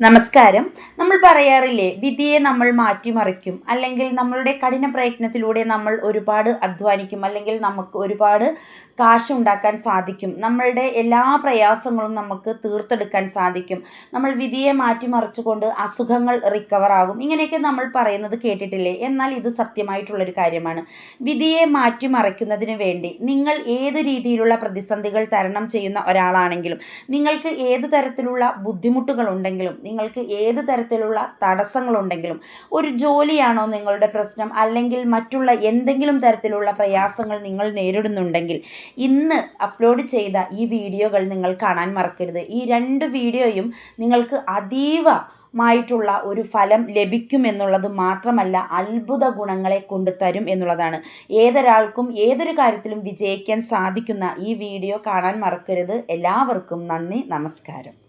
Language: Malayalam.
നമസ്കാരം. നമ്മൾ പറയാറില്ലേ വിധിയെ നമ്മൾ മാറ്റിമറിക്കും. അല്ലെങ്കിൽ നമ്മളുടെ കഠിന പ്രയത്നത്തിലൂടെ നമ്മൾ ഒരുപാട് അധ്വാനിക്കും. അല്ലെങ്കിൽ നമുക്ക് ഒരുപാട് കാശുണ്ടാക്കാൻ സാധിക്കും. നമ്മളുടെ എല്ലാ പ്രയാസങ്ങളും നമുക്ക് തീർത്തെടുക്കാൻ സാധിക്കും. നമ്മൾ വിധിയെ മാറ്റിമറിച്ചുകൊണ്ട് അസുഖങ്ങൾ റിക്കവർ ആകും. ഇങ്ങനെയൊക്കെ നമ്മൾ പറയുന്നത് കേട്ടിട്ടില്ലേ? എന്നാൽ ഇത് സത്യമായിട്ടുള്ളൊരു കാര്യമാണ്. വിധിയെ മാറ്റിമറിക്കുന്നതിന് വേണ്ടി നിങ്ങൾ ഏത് രീതിയിലുള്ള പ്രതിസന്ധികൾ തരണം ചെയ്യുന്ന ഒരാളാണെങ്കിലും നിങ്ങൾക്ക് ഏത് തരത്തിലുള്ള ബുദ്ധിമുട്ടുകൾ ഉണ്ടെങ്കിലും നിങ്ങൾക്ക് ഏത് തരത്തിലുള്ള തടസ്സങ്ങളുണ്ടെങ്കിലും ഒരു ജോലിയാണോ നിങ്ങളുടെ പ്രശ്നം അല്ലെങ്കിൽ മറ്റുള്ള എന്തെങ്കിലും തരത്തിലുള്ള പ്രയാസങ്ങൾ നിങ്ങൾ നേരിടുന്നുണ്ടെങ്കിൽ ഇന്ന് അപ്ലോഡ് ചെയ്ത ഈ വീഡിയോകൾ നിങ്ങൾ കാണാൻ മറക്കരുത്. ഈ രണ്ട് വീഡിയോയും നിങ്ങൾക്ക് അതീവ മായിട്ടുള്ള ഒരു ഫലം ലഭിക്കുമെന്നുള്ളത് മാത്രമല്ല അത്ഭുത ഗുണങ്ങളെ കൊണ്ടുതരും എന്നുള്ളതാണ്. ഏതൊരാൾക്കും ഏതൊരു കാര്യത്തിലും വിജയിക്കാൻ സാധിക്കുന്ന ഈ വീഡിയോ കാണാൻ മറക്കരുത്. എല്ലാവർക്കും നന്ദി നമസ്കാരം.